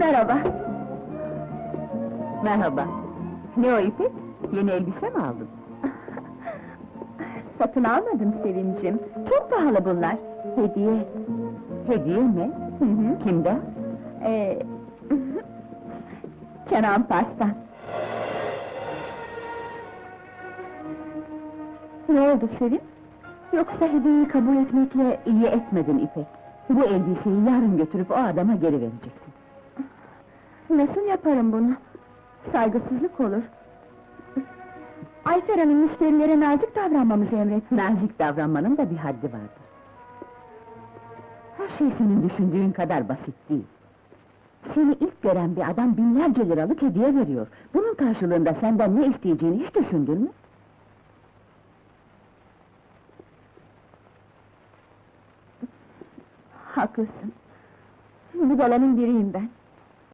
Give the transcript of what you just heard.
Merhaba. Merhaba. Ne o İpek? Yeni elbise mi aldın? Satın almadım Sevincim. Çok pahalı bunlar. Hediye. Hediye mi? Hı hı. Kimden? Ee, Kenan Pars'tan. Ne oldu Sevim? Yoksa hediyeyi kabul etmekle... İyi etmedin İpek. Bu elbiseyi yarın götürüp o adama geri vereceksin. Nasıl yaparım bunu? Saygısızlık olur. Ayfer Hanım müşterilere nazik davranmamızı emretti. Nazik davranmanın da bir haddi vardır. Her şey senin düşündüğün kadar basit değil. Seni ilk gören bir adam binlerce liralık hediye veriyor. Bunun karşılığında senden ne isteyeceğini hiç düşündün mü? Haklısın. Budalanın biriyim ben.